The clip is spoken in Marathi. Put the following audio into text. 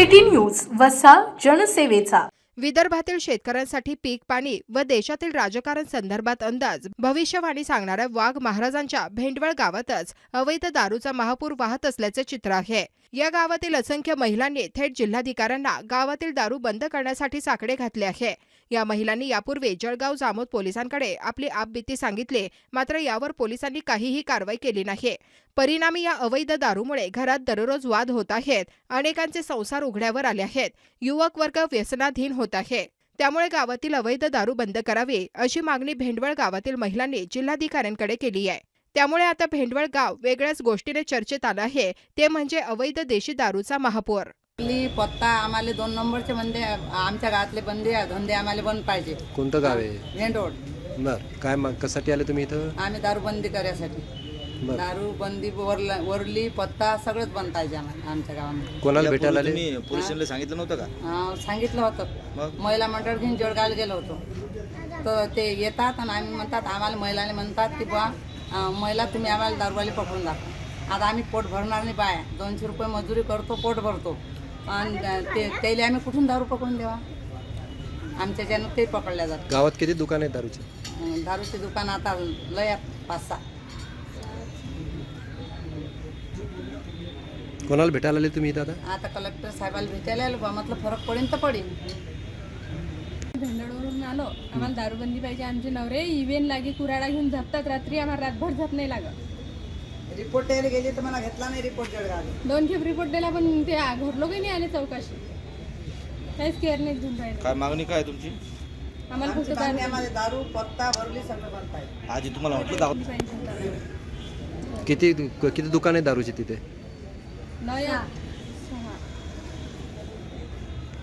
City news वसा जनसेवेचा. विदर्भातील शेतकऱ्यांसाठी पीक पाणी व देशातील राजकारण संदर्भात अंदाज. भविष्यवाणी सांगणाऱ्या वाघ महाराजांच्या भेंडवळ गावातच अवैध दारूचा महापूर वाहत असल्याचे चित्र आहे. या गावातील असंख्य महिलांनी थेट जिल्हाधिकाऱ्यांना गावातील दारू बंद करण्यासाठी साकडे घातले आहे. या महिलांनी यापूर्वी जळगाव जामोद पोलिसांकडे आपली आपबीती सांगितली. मात्र यावर पोलिसांनी काहीही कारवाई केली नाही परिणामी या अवैध दारूमुळे घरात दररोज वाद होत आहेत. अनेकांचे संसार उघड्यावर आले आहेत. युवक वर्ग व्यसनाधीन होत आहे. त्यामुळे गावातील अवैध दारू बंद करावी अशी मागणी भेंडवळ गावातील महिलांनी जिल्हाधिकाऱ्यांकडे केली आहे. त्यामुळे आता भेंडवळ गाव वेगळ्याच गोष्टीने चर्चेत आलं आहे. ते म्हणजे अवैध देशी दारूचा महापूर. आपली पत्ता आम्हाला दोन नंबरचे बंदे आमच्या गावातले बंदे धंदे आम्हाला बंद पाहिजे. कोणतं गाव आहे? मेंढोड बर. काय मग कशासाठी आले तुम्ही इथं? आम्ही दारू बंदी करायसाठी. बर. दारू बंदी वरला वरली पत्ता सगळंच बंद पाहिजे आम्हाला आमच्या गावामध्ये. कोणाला भेटायला आले? तुम्ही पोलीस स्टेशनला सांगितलं नव्हतं का? अं, सांगितलं होतं. मग? महिला मंडळ घेऊन जळगावला गेलो होतो. तर ते येतात आणि आम्ही म्हणतात आम्हाला महिलाने म्हणतात की बा अं, महिला तुम्ही आम्हाला दारूवाली पकडून दाखवा. आता आम्ही पोट भरणार नाही बाय. दोनशे रुपये मजुरी करतो पोट भरतो. आणि ते त्याला आम्ही कुठून दारू पकडून देवा? आमच्या ज्यानं ते पकडल्या जातात. गावात किती दुकान आहे दारूचे? अं, दारूचे दुकान आता लय आहेत, पाच सहा. कोणाला भेटायला आले तुम्ही इथं आता? आता कलेक्टर साहेबाला भेटायला आलो बा म्हटलं फरक पडेल तर पडेल भेंडळवरून आलो. आम्हाला दारूबंदी पाहिजे आमचे नवरे इव्हेन लागे कुराडा घेऊन झपतात रात्री आम्हाला रातभर झप नाही लागत. रिपोर्ट द्यायला गेले तर मला घेतला नाही रिपोर्ट जळगाव दोन खेप रिपोर्ट दिला पण ते आ- घरलो काही नाही आले चौकाशी. काहीच केअर नाही घेऊन राहिले. काय मागणी काय आहे तुमची? आम्हाला आमची फक्त मागणी दारू आम्हाला दारू पत्ता भरली सगळं पाहिजे आजी तुम्हाला म्हटलं दाखव पाहिजे किती किती दुकान आहे दारूचे तिथे? नया.